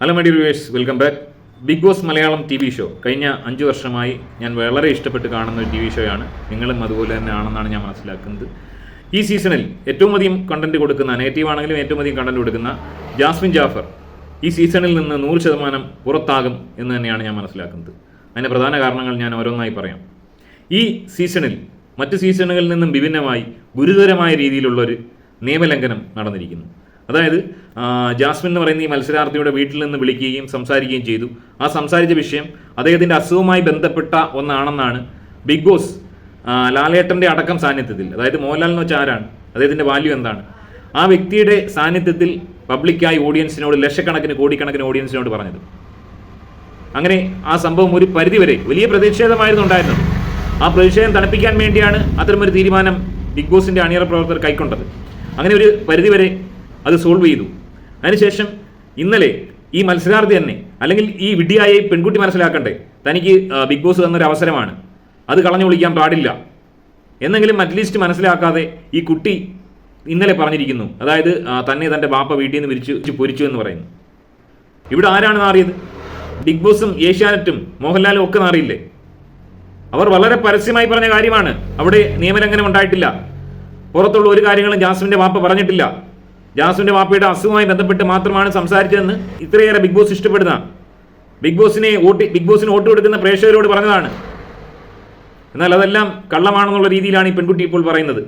Hello my viewers welcome back Bigg Boss Malayalam T V show കഴിഞ്ഞ അഞ്ച് വർഷമായി ഞാൻ വളരെ ഇഷ്ടപ്പെട്ട് കാണുന്ന ഒരു ടി വി ഷോയാണ് നിങ്ങളും അതുപോലെ തന്നെ ആണെന്നാണ് ഞാൻ മനസ്സിലാക്കുന്നത്. ഈ സീസണിൽ ഏറ്റവും അധികം കണ്ടന്റ് കൊടുക്കുന്ന നെഗറ്റീവ് ആണെങ്കിലും ഏറ്റവും അധികം കണ്ടന്റ് കൊടുക്കുന്ന ജാസ്മിൻ ജാഫർ ഈ സീസണിൽ നിന്ന് നൂറ് ശതമാനം പുറത്താകും എന്ന് തന്നെയാണ് ഞാൻ മനസ്സിലാക്കുന്നത്. അതിന്റെ പ്രധാന കാരണങ്ങൾ ഞാൻ ഓരോന്നായി പറയാം. ഈ സീസണിൽ മറ്റ് സീസണുകളിൽ നിന്നും വിഭിന്നമായി ഗുരുതരമായ രീതിയിലുള്ളൊരു നിയമലംഘനം നടന്നിരിക്കുന്നു. അതായത് ജാസ്മിൻ എന്ന് പറയുന്ന ഈ മത്സരാർത്ഥിയുടെ വീട്ടിൽ നിന്ന് വിളിക്കുകയും സംസാരിക്കുകയും ചെയ്തു. ആ സംസാരിച്ച വിഷയം അദ്ദേഹത്തിന്റെ അസുഖവുമായി ബന്ധപ്പെട്ട ഒന്നാണെന്നാണ് ബിഗ് ബോസ് ലാലേട്ടന്റെ അടക്കം സാന്നിധ്യത്തിൽ. അതായത് മോഹൻലാൽ എന്ന് വെച്ചാൽ ആരാണ്? അദ്ദേഹത്തിന്റെ വാല്യൂ എന്താണ്? ആ വ്യക്തിയുടെ സാന്നിധ്യത്തിൽ പബ്ലിക്കായി ഓഡിയൻസിനോട് ലക്ഷക്കണക്കിന് കോടിക്കണക്കിന് ഓഡിയൻസിനോട് പറഞ്ഞത്. അങ്ങനെ ആ സംഭവം ഒരു പരിധിവരെ വലിയ പ്രതിഷേധമായിരുന്നു ഉണ്ടായിരുന്നത്. ആ പ്രതിഷേധം തണുപ്പിക്കാൻ വേണ്ടിയാണ് അത്തരമൊരു തീരുമാനം ബിഗ് ബോസിന്റെ അണിയറ പ്രവർത്തകർ കൈക്കൊണ്ടത്. അങ്ങനെ ഒരു പരിധിവരെ അത് സോൾവ് ചെയ്തു. അതിനുശേഷം ഇന്നലെ ഈ മത്സരാർത്ഥി തന്നെ അല്ലെങ്കിൽ ഈ വിഡ്ഢിയായ പെൺകുട്ടി മനസ്സിലാക്കണ്ടേ തനിക്ക് ബിഗ് ബോസ് തന്നൊരു അവസരമാണ്. അത് കളഞ്ഞു വിളിക്കാൻ പാടില്ല. എന്നെങ്കിലും അറ്റ്ലീസ്റ്റ് മനസ്സിലാക്കാതെ ഈ കുട്ടി ഇന്നലെ പറഞ്ഞിരിക്കുന്നു. അതായത് തന്നെ തന്റെ ബാപ്പ വീട്ടിൽ നിന്ന് വിരിച്ചു പൊരിച്ചു എന്ന് പറയുന്നു. ഇവിടെ ആരാണ് നാറിയത്? ബിഗ് ബോസും ഏഷ്യാനെറ്റും മോഹൻലാലും ഒക്കെ നാറിയില്ലേ? അവർ വളരെ പരസ്യമായി പറഞ്ഞ കാര്യമാണ്. അവിടെ നിയമലംഘനം ഉണ്ടായിട്ടില്ല. പുറത്തുള്ള ഒരു കാര്യങ്ങളും ജാസ്മിന്റെ ബാപ്പ പറഞ്ഞിട്ടില്ല. ജാസ്മിന്റെ വാപ്പയുടെ അസുഖമായി ബന്ധപ്പെട്ട് മാത്രമാണ് സംസാരിച്ചതെന്ന് ഇത്രയേറെ ബിഗ് ബോസ് ഇഷ്ടപ്പെടുന്ന ബിഗ് ബോസിനെ വോട്ട് ബിഗ് ബോസിന് വോട്ട് കൊടുക്കുന്ന പ്രേക്ഷകരോട് പറഞ്ഞതാണ്. എന്നാൽ അതെല്ലാം കള്ളമാണെന്നുള്ള രീതിയിലാണ് ഈ പെൺകുട്ടി ഇപ്പോൾ പറയുന്നത്.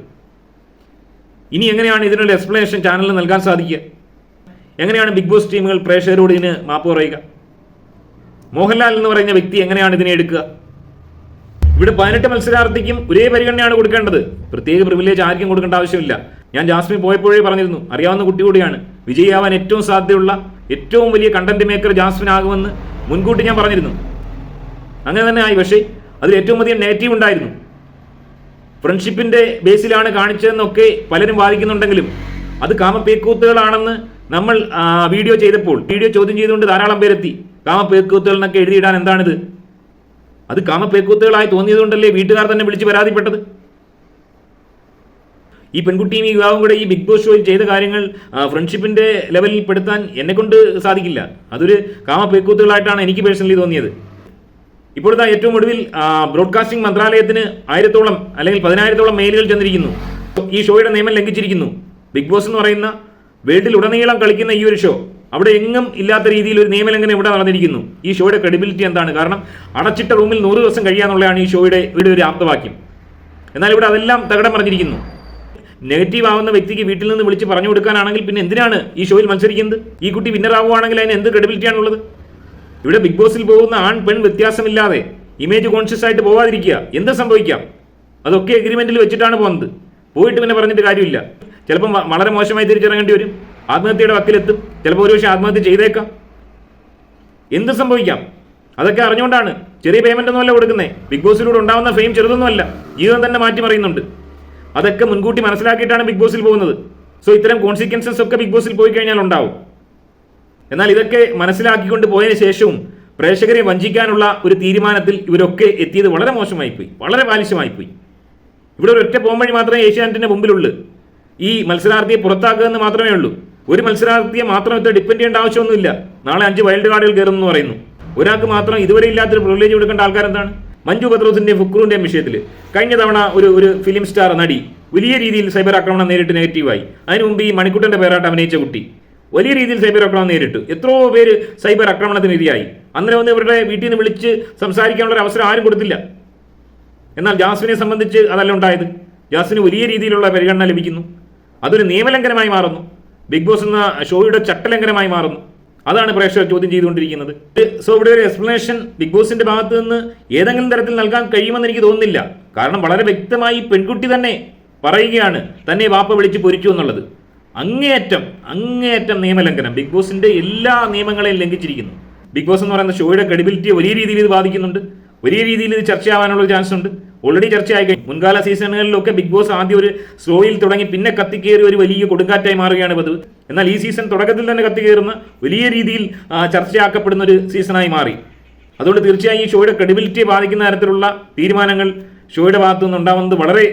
ഇനി എങ്ങനെയാണ് ഇതിനൊരു എക്സ്പ്ലനേഷൻ ചാനലിൽ നൽകാൻ സാധിക്കുക? എങ്ങനെയാണ് ബിഗ് ബോസ് ടീമുകൾ പ്രേക്ഷകരോട് ഇതിന് മാപ്പ് പറയുക? മോഹൻലാൽ എന്ന് പറയുന്ന വ്യക്തി എങ്ങനെയാണ് ഇതിനെ എടുക്കുക? ഇവിടെ പതിനെട്ട് മത്സരാർത്ഥിക്കും ഒരേ പരിഗണനയാണ് കൊടുക്കേണ്ടത്. പ്രത്യേക പ്രിവിലേജ് ആർക്കും കൊടുക്കേണ്ട ആവശ്യമില്ല. ഞാൻ ജാസ്മിൻ പോയപ്പോഴേ പറഞ്ഞിരുന്നു അറിയാവുന്ന കുട്ടി കൂടിയാണ്. വിജയിയാവാൻ ഏറ്റവും സാധ്യതയുള്ള ഏറ്റവും വലിയ കണ്ടന്റ് മേക്കർ ജാസ്മിൻ ആകുമെന്ന് മുൻകൂട്ടി ഞാൻ പറഞ്ഞിരുന്നു. അങ്ങനെ തന്നെ ആയി. പക്ഷേ അതിൽ ഏറ്റവും അധികം നെഗറ്റീവ് ഉണ്ടായിരുന്നു. ഫ്രണ്ട്ഷിപ്പിന്റെ ബേസിലാണ് കാണിച്ചതെന്നൊക്കെ പലരും വാദിക്കുന്നുണ്ടെങ്കിലും അത് കാമപ്പേക്കൂത്തുകളാണെന്ന് നമ്മൾ വീഡിയോ ചെയ്തപ്പോൾ വീഡിയോ ചോദ്യം ചെയ്തുകൊണ്ട് ധാരാളം പേരെത്തി. കാമപ്പേക്കൂത്തുകൾ എന്നൊക്കെ എഴുതിയിടാൻ എന്താണിത്? അത് കാമപ്പേക്കൂത്തുകളായി തോന്നിയതുകൊണ്ടല്ലേ വീട്ടുകാർ തന്നെ വിളിച്ച് പരാതിപ്പെട്ടത്? ഈ പെൺകുട്ടിയും ഈ യുവാവും കൂടെ ഈ ബിഗ് ബോസ് ഷോയിൽ ചെയ്ത കാര്യങ്ങൾ ഫ്രണ്ട്ഷിപ്പിന്റെ ലെവലിൽ പെടുത്താൻ എന്നെ കൊണ്ട് സാധിക്കില്ല. അതൊരു കാമ പേക്കൂത്തുകളായിട്ടാണ് എനിക്ക് പേഴ്സണലി തോന്നിയത്. ഇപ്പോഴത്തെ ഏറ്റവും ഒടുവിൽ ബ്രോഡ്കാസ്റ്റിംഗ് മന്ത്രാലയത്തിന് ആയിരത്തോളം അല്ലെങ്കിൽ പതിനായിരത്തോളം മെയിലുകൾ ചെന്നിരിക്കുന്നു. ഈ ഷോയുടെ നിയമം ലംഘിച്ചിരിക്കുന്നു. ബിഗ് ബോസ് എന്ന് പറയുന്ന വേൾഡിൽ ഉടനീളം കളിക്കുന്ന ഈ ഒരു ഷോ അവിടെ എങ്ങും ഇല്ലാത്ത രീതിയിൽ ഒരു നിയമലംഘനം ഇവിടെ നടന്നിരിക്കുന്നു. ഈ ഷോയുടെ ക്രെഡിബിലിറ്റി എന്താണ്? കാരണം അടച്ചിട്ട റൂമിൽ നൂറ് ദിവസം കഴിയാന്നുള്ളതാണ് ഈ ഷോയുടെ ഇവിടെ ഒരു ആപ്തവാക്യം. എന്നാൽ ഇവിടെ അതെല്ലാം തകടം പറഞ്ഞിരിക്കുന്നു നെഗറ്റീവ് ആവുന്ന വ്യക്തിക്ക് വീട്ടിൽ നിന്ന് വിളിച്ച് പറഞ്ഞു കൊടുക്കാനാണെങ്കിൽ പിന്നെ എന്തിനാണ് ഈ ഷോയിൽ മത്സരിക്കുന്നത്? ഈ കുട്ടി വിന്നർ ആവുകയാണെങ്കിൽ അതിന് എന്ത് ക്രെഡിബിലിറ്റി ആണുള്ളത് ഇവിടെ ബിഗ് ബോസിൽ പോകുന്ന ആൺ പെൺ വ്യത്യാസമില്ലാതെ ഇമേജ് കോൺഷ്യസ് ആയിട്ട് പോവാതിരിക്കുക. എന്ത് സംഭവിക്കാം? അതൊക്കെ എഗ്രിമെന്റിൽ വെച്ചിട്ടാണ് പോകുന്നത്. പോയിട്ട് പിന്നെ പറഞ്ഞിട്ട് കാര്യമില്ല. ചിലപ്പം വളരെ മോശമായി തിരിച്ചിറങ്ങേണ്ടി വരും. ആത്മഹത്യയുടെ വക്കിലെത്തും. ചിലപ്പോൾ ഒരുപക്ഷെ ആത്മഹത്യ ചെയ്തേക്കാം. എന്ത് സംഭവിക്കാം? അതൊക്കെ അറിഞ്ഞുകൊണ്ടാണ് ചെറിയ പേയ്മെന്റ് ഒന്നുമല്ല കൊടുക്കുന്നത് ബിഗ് ബോസിലൂടെ ഉണ്ടാവുന്ന ഫെയിം ചെറുതൊന്നുമല്ല. ജീവിതം തന്നെ മാറ്റിമറിയുന്നുണ്ട് അതൊക്കെ മുൻകൂട്ടി മനസ്സിലാക്കിയിട്ടാണ് ബിഗ് ബോസിൽ പോകുന്നത്. സോ ഇത്തരം കോൺസിക്വൻസസ് ഒക്കെ ബിഗ് ബോസിൽ പോയി കഴിഞ്ഞാൽ ഉണ്ടാവും. എന്നാൽ ഇതൊക്കെ മനസ്സിലാക്കിക്കൊണ്ട് പോയതിനു ശേഷവും പ്രേക്ഷകരെ വഞ്ചിക്കാനുള്ള ഒരു തീരുമാനത്തിൽ ഇവരൊക്കെ എത്തിയത് വളരെ മോശമായിപ്പോയി. വളരെ ബാലിശമായിപ്പോയി ഇവിടെ ഒരു ഒറ്റ പോംവഴി മാത്രമേ ഏഷ്യാനെറ്റിന്റെ മുമ്പിലുള്ളൂ. ഈ മത്സരാർത്ഥിയെ പുറത്താക്കുക എന്ന് മാത്രമേ ഉള്ളൂ. ഒരു മത്സരാർത്ഥിയെ മാത്രം ഇത്ര ഡിപ്പെൻഡ് ചെയ്യേണ്ട ആവശ്യമൊന്നുമില്ല. നാളെ അഞ്ച് വൈൽഡ് കാർഡുകൾ കയറുമെന്ന് പറയുന്നു. ഒരാൾക്ക് മാത്രം ഇതുവരെ ഇല്ലാത്തൊരു പ്രിവിലേജ് കൊടുക്കേണ്ട ആൾക്കാരെന്താണ്? മഞ്ജു പത്രോസിന്റെയും ഫുക്രുവിന്റെയും വിഷയത്തിൽ കഴിഞ്ഞ തവണ ഒരു ഒരു ഫിലിം സ്റ്റാർ നടി വലിയ രീതിയിൽ സൈബർ ആക്രമണം നേരിട്ട് നെഗറ്റീവായി അതിനു മുമ്പ് ഈ മണിക്കുട്ടന്റെ പേരാട്ട് അഭിനയിച്ച കുട്ടി വലിയ രീതിയിൽ സൈബർ ആക്രമണം നേരിട്ടു. എത്രയോ പേര് സൈബർ ആക്രമണത്തിന് ഇരയായി അന്നേരം ഒന്ന് ഇവരുടെ വീട്ടിൽ നിന്ന് വിളിച്ച് സംസാരിക്കാനുള്ള ഒരു അവസരം ആരും കൊടുത്തില്ല. എന്നാൽ ജാസ്മിനെ സംബന്ധിച്ച് അതല്ല ഉണ്ടായത്. ജാസ്മിന് വലിയ രീതിയിലുള്ള പരിഗണന ലഭിക്കുന്നു. അതൊരു നിയമലംഘനമായി മാറുന്നു. ബിഗ് ബോസ് എന്ന ഷോയുടെ ചട്ടലംഘനമായി മാറുന്നു. അതാണ് പ്രേക്ഷകർ ചോദ്യം ചെയ്തുകൊണ്ടിരിക്കുന്നത്. സോ ഇവിടെ ഒരു എക്സ്പ്ലനേഷൻ ബിഗ് ബോസിന്റെ ഭാഗത്ത് നിന്ന് ഏതെങ്കിലും തരത്തിൽ നൽകാൻ കഴിയുമെന്ന് എനിക്ക് തോന്നുന്നില്ല. കാരണം വളരെ വ്യക്തമായി പെൺകുട്ടി തന്നെ പറയുകയാണ് തന്നെ വാപ്പ വിളിച്ച് പൊരിച്ചു എന്നുള്ളത്. അങ്ങേയറ്റം അങ്ങേയറ്റം നിയമലംഘനം ബിഗ് ബോസിന്റെ എല്ലാ നിയമങ്ങളെയും ലംഘിച്ചിരിക്കുന്നു. ബിഗ് ബോസ് എന്ന് പറയുന്ന ഷോയുടെ ക്രെഡിബിലിറ്റിയെ വലിയ രീതിയിൽ ഇത് ബാധിക്കുന്നുണ്ട്. വലിയ രീതിയിൽ ഇത് ചർച്ചയാവാനുള്ള ചാൻസ് ഉണ്ട്. ഓൾറെഡി ചർച്ചയായി. കഴിഞ്ഞു മുൻകാല സീസണുകളിലൊക്കെ ബിഗ് ബോസ് ആദ്യം ഒരു സ്ലോയിൽ തുടങ്ങി പിന്നെ കത്തിക്കേറി ഒരു വലിയ കൊടുങ്കാറ്റായി മാറുകയാണ് പതിവ്. എന്നാൽ ഈ സീസൺ തുടക്കത്തിൽ തന്നെ കത്തിക്കേറുന്ന വലിയ രീതിയിൽ ചർച്ചയാക്കപ്പെടുന്ന ഒരു സീസണായി മാറി. അതുകൊണ്ട് തീർച്ചയായും ഈ ഷോയുടെ ക്രെഡിബിലിറ്റിയെ ബാധിക്കുന്ന തരത്തിലുള്ള തീരുമാനങ്ങൾ ഷോയുടെ ഭാഗത്തു നിന്ന് ഉണ്ടാവുന്നത് വളരെ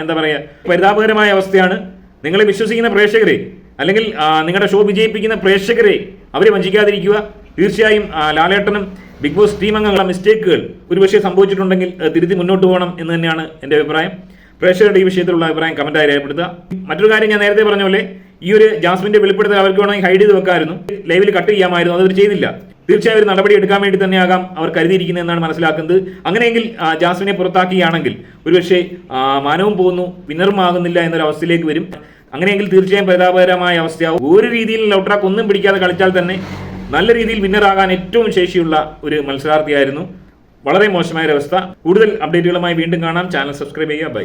എന്താ പറയുക പരിതാപകരമായ അവസ്ഥയാണ്. നിങ്ങളെ വിശ്വസിക്കുന്ന പ്രേക്ഷകരെ അല്ലെങ്കിൽ നിങ്ങളുടെ ഷോ വിജയിപ്പിക്കുന്ന പ്രേക്ഷകരെ അവരെ വഞ്ചിക്കാതിരിക്കുക. തീർച്ചയായും ലാലേട്ടനും ബിഗ് ബോസ് ടീം അംഗങ്ങളുടെ മിസ്റ്റേക്കുകൾ ഒരുപക്ഷെ സംഭവിച്ചിട്ടുണ്ടെങ്കിൽ തിരുത്തി മുന്നോട്ട് പോകണം എന്ന് തന്നെയാണ് എന്റെ അഭിപ്രായം. പ്രേക്ഷകരുടെ ഈ വിഷയത്തിലുള്ള അഭിപ്രായം കമന്റായി രേഖപ്പെടുത്തുക. മറ്റൊരു കാര്യം ഞാൻ നേരത്തെ പറഞ്ഞ പോലെ ഈ ഒരു ജാസ്മിന്റെ വെളിപ്പെടുത്തൽ അവർക്ക് വേണമെങ്കിൽ ഹൈഡ് ചെയ്ത് വെക്കാമായിരുന്നു. ലൈവിൽ കട്ട് ചെയ്യാമായിരുന്നു അതവർ ചെയ്തില്ല. തീർച്ചയായും ഒരു നടപടി എടുക്കാൻ വേണ്ടി തന്നെയാകാം അവർ കരുതിയിരിക്കുന്നതെന്നാണ് മനസ്സിലാക്കുന്നത്. അങ്ങനെയെങ്കിൽ ജാസ്മിനെ പുറത്താക്കുകയാണെങ്കിൽ ഒരുപക്ഷെ മാനവും പോകുന്നു വിന്നറും ആകുന്നില്ല എന്നൊരു അവസ്ഥയിലേക്ക് വരും. അങ്ങനെയെങ്കിൽ തീർച്ചയായും പരിതാപകരമായ അവസ്ഥയാവും. ഒരു രീതിയിൽ ലൗട്രാക്ക് ഒന്നും പിടിക്കാതെ കളിച്ചാൽ തന്നെ നല്ല രീതിയിൽ വിന്നറാകാൻ ഏറ്റവും ശേഷിയുള്ള ഒരു മത്സരാർത്ഥിയായിരുന്നു. വളരെ മോശമായ ഒരു അവസ്ഥ കൂടുതൽ അപ്ഡേറ്റുകളുമായി വീണ്ടും കാണാം. ചാനൽ സബ്സ്ക്രൈബ് ചെയ്യുക. ബൈ.